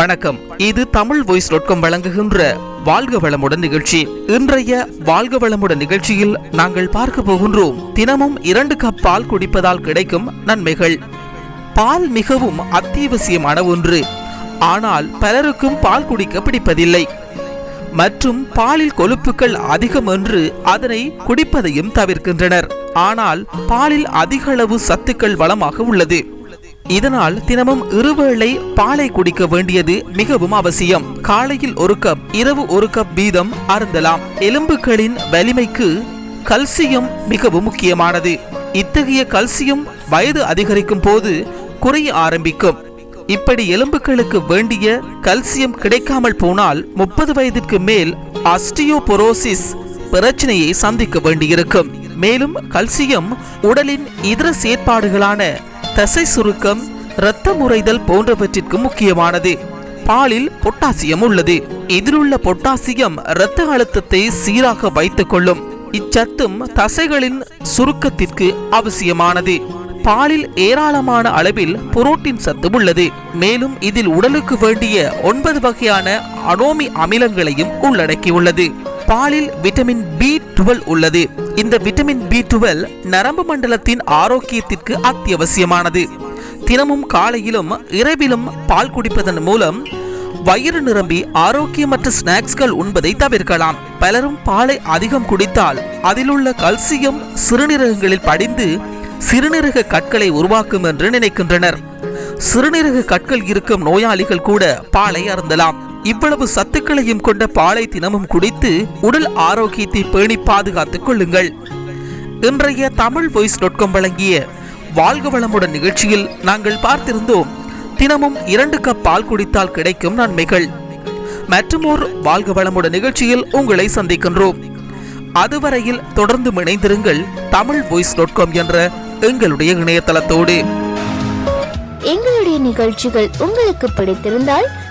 வணக்கம். இது Tamil voice dot வழங்குகின்ற வாழ்க வளமுடன் நிகழ்ச்சி. இன்றைய வாழ்க வளமுடன் நிகழ்ச்சியில் நாங்கள் பார்க்க போகின்றோம். தினமும் இரண்டு கப் பால் குடிப்பதால் கிடைக்கும் நன்மைகள். பால் மிகவும் அத்தியாவசியமான ஒன்று. ஆனால் பலருக்கும் பால் குடிக்க பிடிப்பதில்லை. மற்றும் பாலில் கொழுப்புகள் அதிகம் என்று அதனை குடிப்பதையும் தவிர்க்கின்றனர். ஆனால் பாலில் அதிக அளவு சத்துக்கள் வளமாக உள்ளது. இதனால் தினமும் இருவேளை பாலை குடிக்க வேண்டியது மிகவும் அவசியம். காலையில் ஒரு கப் இரவு ஒரு கப் வீதம் அருந்தலாம். எலும்புகளின் வலிமைக்கு கல்சியம் மிகவும் முக்கியமானது. இத்தகைய கல்சியம் வயது அதிகரிக்கும் போது குறைய ஆரம்பிக்கும். இப்படி எலும்புகளுக்கு வேண்டிய கல்சியம் கிடைக்காமல் போனால் முப்பது வயதிற்கு மேல் அஸ்டியோபொரோசிஸ் பிரச்சனையை சந்திக்க வேண்டியிருக்கும். மேலும் கல்சியம் உடலின் இதர செயற்பாடுகளான தசை சுருக்கம் இரத்த முறைதல் போன்றவற்றிற்கு முக்கியமானது. பாலில் பொட்டாசியம் உள்ளது. இதிலுள்ள பொட்டாசியம் இரத்த அழுத்தத்தை சீராக வைத்துக் கொள்ளும் இச்சத்தும் தசைகளின் சுருக்கத்திற்கு அவசியமானது. பாலில் ஏராளமான அளவில் புரோட்டீன் சத்து உள்ளது. மேலும் இதில் உடலுக்கு வேண்டிய ஒன்பது வகையான அனோமி அமிலங்களையும் உள்ளடக்கியுள்ளது. பாலில் விட்டமின் பி டுவெல் உள்ளது. இந்த விட்டமின் பி டுவெல் நரம்பு மண்டலத்தின் ஆரோக்கியத்திற்கு அத்தியாவசியமானது. தினமும் காலையிலும் இரவிலும் பால் குடிப்பதன் மூலம் வயிறு நிரம்பி ஆரோக்கியமற்ற ஸ்நாக்ஸ்கள் உண்பதை தவிர்க்கலாம். பலரும் பாலை அதிகம் குடித்தால் அதிலுள்ள கல்சியம் சிறுநீரகங்களில் படிந்து சிறுநீரக கற்களை உருவாக்கும் என்று நினைக்கின்றனர். சிறுநீரக கற்கள் இருக்கும் நோயாளிகள் கூட பாலை அருந்தலாம். இவ்வளவு சத்துக்களையும் கொண்ட பாலை தினமும் குடித்து உடல் ஆரோக்கியத்தை பேணி பாதுகாத்துக் கொள்ளுங்கள். இன்றைய தமிழ் வாய்ஸ் டாட் காம் வழங்கிய வாழ்க வளமுடன் நிகழ்ச்சியில் நாங்கள் பார்த்திருந்தோம் தினமும் இரண்டு கப் பால் குடித்தால் கிடைக்கும் நன்மைகள். மற்றும் ஒரு வாழ்க வளமுடன் நிகழ்ச்சியில் உங்களை சந்திக்கின்றோம். அதுவரையில் தொடர்ந்து இணைந்திருங்கள் தமிழ் வாய்ஸ் டாட் காம் என்ற எங்களுடைய இணையதளத்தோடு. எங்களுடைய நிகழ்ச்சிகள் உங்களுக்கு பிடித்திருந்தால்